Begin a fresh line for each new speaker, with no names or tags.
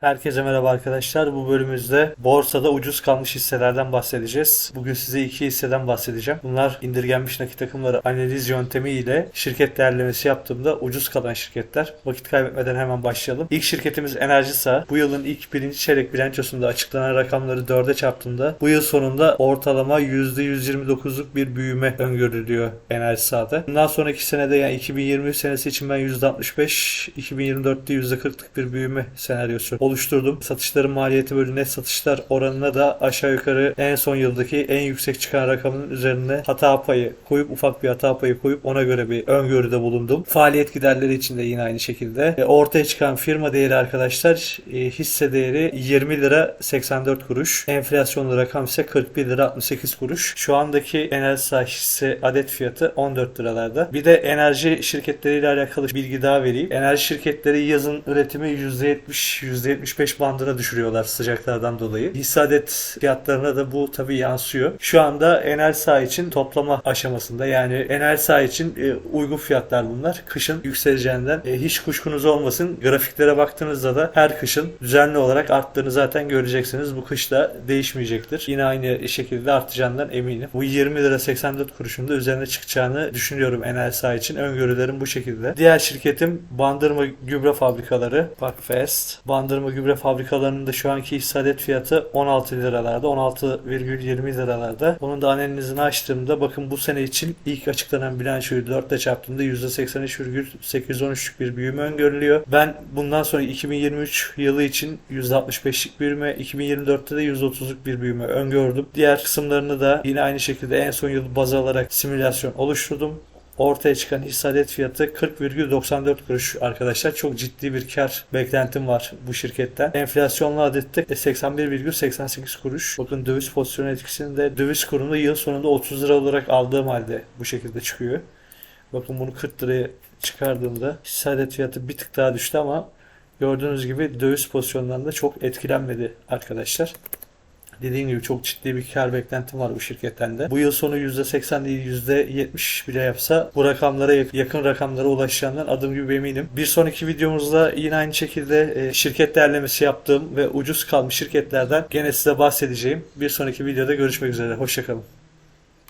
Herkese merhaba arkadaşlar. Bu bölümümüzde borsada ucuz kalmış hisselerden bahsedeceğiz. Bugün size iki hisseden bahsedeceğim. Bunlar indirgenmiş nakit akımları analiz yöntemi ile şirket değerlemesi yaptığımda ucuz kalan şirketler. Vakit kaybetmeden hemen başlayalım. İlk şirketimiz Enerjisa. Bu yılın ilk birinci çeyrek bilançosunda açıklanan rakamları 4'e çarptığında bu yıl sonunda ortalama %129'luk bir büyüme öngörülüyor Enerjisa'da. Bundan sonraki senede yani 2020 senesi için ben %65, 2024'te %40'lık bir büyüme senaryosu oluşturdum. Satışların maliyeti bölü net satışlar oranına da aşağı yukarı en son yıldaki en yüksek çıkan rakamın üzerine hata payı koyup ufak bir hata payı koyup ona göre bir öngörüde bulundum. Faaliyet giderleri için de yine aynı şekilde. E, ortaya çıkan firma değeri arkadaşlar e, hisse değeri 20 lira 84 kuruş. Enflasyonlu rakam ise 41 lira 68 kuruş. Şu andaki Enerjisa hisse adet fiyatı 14 liralarda. Bir de enerji şirketleriyle alakalı bilgi daha vereyim. Enerji şirketleri yazın üretimi %70 %75 bandına düşürüyorlar sıcaklardan dolayı. Hisse adet fiyatlarına da bu tabii yansıyor. Şu anda Enerjisa için toplama aşamasında yani Enerjisa için e, uygun fiyatlar bunlar. Kışın yükseleceğinden e, hiç kuşkunuz olmasın. Grafiklere baktığınızda da her kışın düzenli olarak arttığını zaten göreceksiniz. Bu kış da değişmeyecektir. Yine aynı şekilde artacağından eminim. Bu 20 lira 84 kuruşun da üzerine çıkacağını düşünüyorum Enerjisa için. Öngörülerim bu şekilde. Diğer şirketim Bandırma Gübre Fabrikaları. Bakfest. Bandırma Gübre Fabrikalarının da şu anki adet fiyatı 16 liralarda. 16,20 liralarda. Bunun da analizini açtığımda bakın bu sene için ilk açıklanan bilançoyu 4 ile çarptığımda %83,813'lük bir büyüme öngörülüyor. Ben bundan sonra 2023 yılı için %65'lik büyüme, 2024'te de %30'luk bir büyüme öngördüm. Diğer kısımlarını da yine aynı şekilde en son yıl baz alarak simülasyon oluşturdum. Ortaya çıkan hisse adet fiyatı 40,94 kuruş arkadaşlar. Çok ciddi bir kar beklentim var bu şirketten. Enflasyonlu adette 81,88 kuruş. Bakın döviz pozisyonu etkisinde döviz kurunu yıl sonunda 30 lira olarak aldığım halde bu şekilde çıkıyor. Bakın bunu 40 liraya çıkardığımda hisse adet fiyatı bir tık daha düştü ama gördüğünüz gibi döviz pozisyonundan da çok etkilenmedi arkadaşlar. Dediğim gibi çok ciddi bir kar beklentim var bu şirketten de. Bu yıl sonu %80 değil %70 bile yapsa bu rakamlara yakın rakamlara ulaşacağından adım gibi eminim. Bir sonraki videomuzda yine aynı şekilde e, şirket değerlemesi yaptığım ve ucuz kalmış şirketlerden gene size bahsedeceğim. Bir sonraki videoda görüşmek üzere. Hoşçakalın.